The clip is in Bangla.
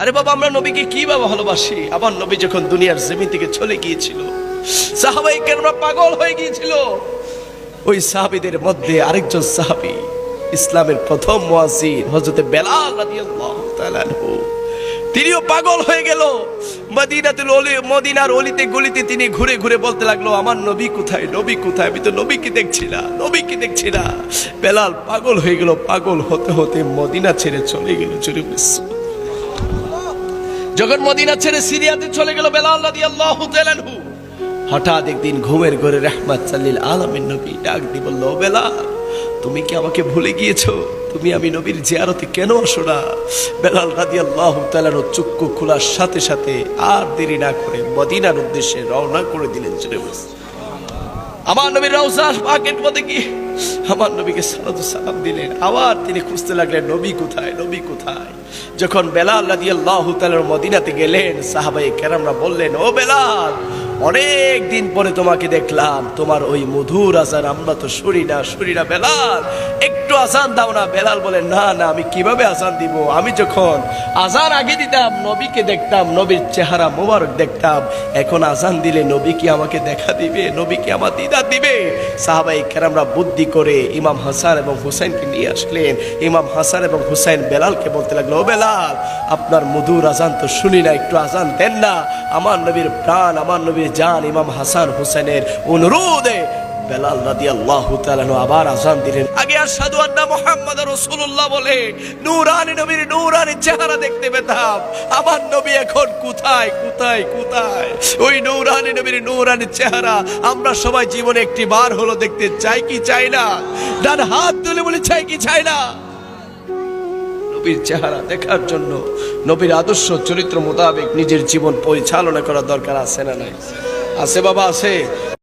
আরে বাবা, আমরা নবীকে কি বাবা ভালোবাসি? আমার নবী যখন দুনিয়ার জমি থেকে চলে গিয়েছিল, সাহাবাই কেন পাগল হয়ে গিয়েছিল। ওই সাহাবিদের মধ্যে আরেকজন সাহাবি, ইসলামের প্রথম মুয়াজ্জিন, হযরতে বেলাল রাদিয়াল্লাহু তাআলা তিনিও পাগল হয়ে গেল। মদিনাতুল অলি মদিনার অলিতে গলিতে তিনি ঘুরে ঘুরে বলতে লাগল, আমার নবী কোথায়? নবী কোথায়? আমি তো নবীকে দেখছি না, নবীকে দেখছি না। বেলাল পাগল হয়ে গেল, পাগল হতে হতে মদিনা ছেড়ে চলে গেল চুরি যখন মদিনা ছেড়ে সিরিয়াতে চলে গেল বেলাল রাদিয়াল্লাহু আল্লাহ হঠাৎ একদিন ঘুমের ঘরে রহমাত সাল্লিল আলমের নবী ডাক দি বলল বেলা তুমি কি আমাকে ভুলে গিয়েছো? তুমি আমি নবীর জিয়ারতে কেন আসো না? বেলাল রাদি আল্লাহ তালানো চুক্কু খোলার সাথে সাথে আর দেরি না করে মদিনার উদ্দেশ্যে রওনা করে দিলেন চলে আমার নবীর রওজার পাকের মধ্যে কি? আমার নবীকে সালাদু সালাম দিলেন। আবার তিনি খুঁজতে লাগলেন, নবী কোথায়? নবী কোথায়? যখন বেলাল রাদি আল্লাহ তালার মদিনাতে গেলেন সাহাবাই কেরামরা বললেন, ও বেলাল অনেক দিন পরে তোমাকে দেখলাম, তোমার ওই মধুর আজান, আমরা তো শুনি না শুনি না, বেলাল। একটু আসান দাও না, বেলাল বলে, না না, আমি কীভাবে আসান দিব? আমি যখন আজান আগে দিতাম, নবীকে দেখতাম, নবীর চেহারা মোবারক দেখতাম, এখন আজান দিলে নবী কি আমাকে দেখা দিবে? নবী কি আমার দিদা দিবে? সাহাবাই কেরামরা বুদ্ধি করে ইমাম হাসান এবং হুসাইনকে নিয়ে আসলেন। ইমাম হাসান এবং হুসাইন বেলালকে বলতে লাগল, ও বেলাল, আপনার মধুর আজান তো শুনি না, একটু আজান দেন না। আমার নবীর প্রাণ, আমার নবীর জান ইমাম হাসান হুসেনের অনুরোধে বেলাল রাদি আল্লাহ আবার আজান দিলেন। আগে আর সাধু আন্না মোহাম্মদ রসুল্লাহ বলে, নূরানি নবীর নূরানি চেহারা দেখতে পেতাম। আমার নবী এখন কোথায় কোথায় কোথায়? ওই নূরানি নবীর নূরানি চেহারা আমরা সবাই জীবনে একটি বার হলো দেখতে চাই কি চাই না? ডান হাত তুলে বলে, চাই কি চাই না? নবীর চেহারা দেখার জন্য নবীর আদর্শ চরিত্র মোতাবেক নিজের জীবন পরিচালনা করা দরকার আছে না নাই? আছে বাবা, আছে।